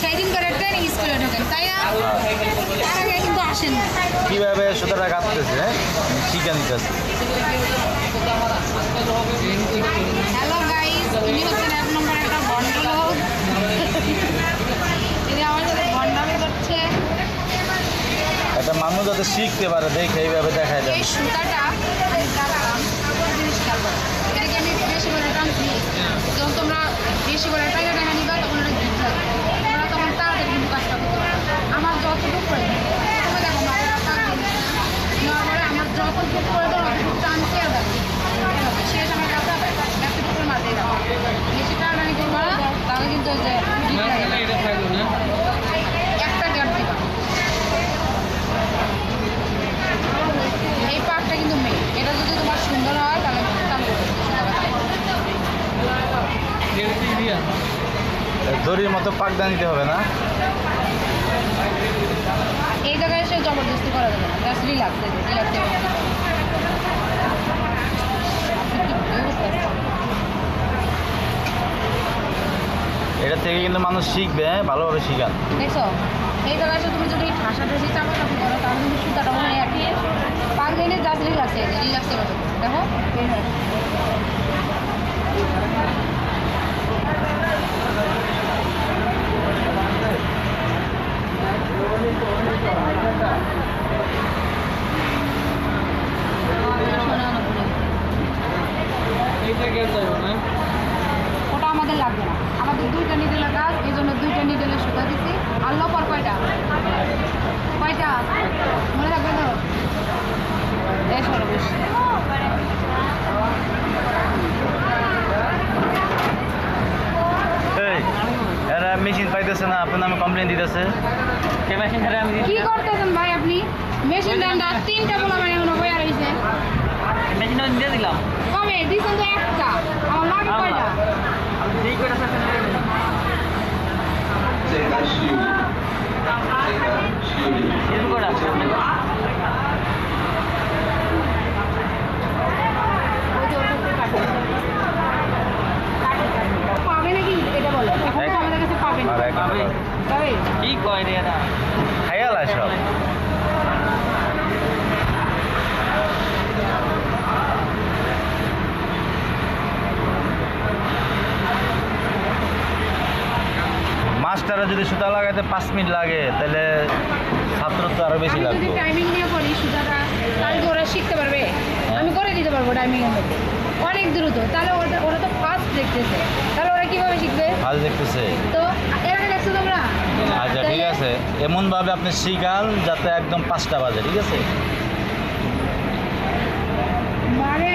সেই দিন করে ট্রেনিং স্কুলে ঢোকেন তাই না? তার আগে কিন্তু আসেন না কীভাবে সুতাটা কাটতেছে শিখে নিতেছে হ্যালো গাইস ইনি হচ্ছেন এক নম্বর একটা ভণ্ডলোক ইনি আমার সাথে ভণ্ডামি করছে একটা মানুষ যাতে শিখতে পারে দেখে এইভাবে দেন। এই সুতাটা আমি কাটলাম জিনিস খেয়াল এটাকে আমি বেশি করে টানছি যখন তোমরা বেশি করে টাকা টাকা নিবা তখন দড়ির মতো পাকদা নিতে হবে না? এই জায়গায় এসে জবরদস্তি করা যাবে না। জাস্ট রিল্যাক্স রিল্যাক্স এটা থেকে কিন্তু মানুষ শিখবে হ্যাঁ ভালোভাবে শিখান। দেখছ এই জায়গায় তুমি যদি ঠাসা ঠাসি চাপা চাপি করো তাহলে কিন্তু সুতাটা মনে একই। পাক দিলে জাস্ট রিল্যাক্সে রিল্যাক্সে করো দেখো বের এইটা গেল যাবে না ওটা আমাদের লাগবে না। আমাদের দুইটা নিডেলের কাজ এই জন্য দুইটা নিডেলের সুতা দিচ্ছি আর লপার কয়টা? কয়টা? মনে থাকবে তো? এই সরো এরা মেশিন পাইতেছে না আপনার নামে কমপ্লেন দিতেছে। কে মেশিন ধরে কি করতেছেন ভাই আপনি? মেশিন দেন আর তিনটা বলা মানে এখনও বইয়া রয়েছে মেশিন দিলাম। কবে? দিছেন তো একটা আমার লাগে কয়টা আমি যেই করে সাথে শুরু করা পাবে নাকি এটা বলো এখন তো আমাদের কাছে পাবে না আর এক পাবে। পাবে কি কয় রে এরা? খাইয়াল সব। মাস্টারে যদি সুতা লাগাইতে পাঁচ মিনিট লাগে তাহলে ছাত্র তো আরও বেশি লাগবে। টাইমিং নিয়ে করি সুতাটা তাহলে ওরা শিখতে পারবে। আমি করে দিতে পারব টাইমিং এর মধ্যে। অনেক দ্রুত। তাহলে ওরা ওরা তো ফাস্ট দেখতেছে। তাহলে ওরা কীভাবে শিখবে? ভালো দেখতেছে। তো আছে এমনভাবে আপনি শিখান যাতে একদম পাঁচটা বাজে ঠিক আছে? মানে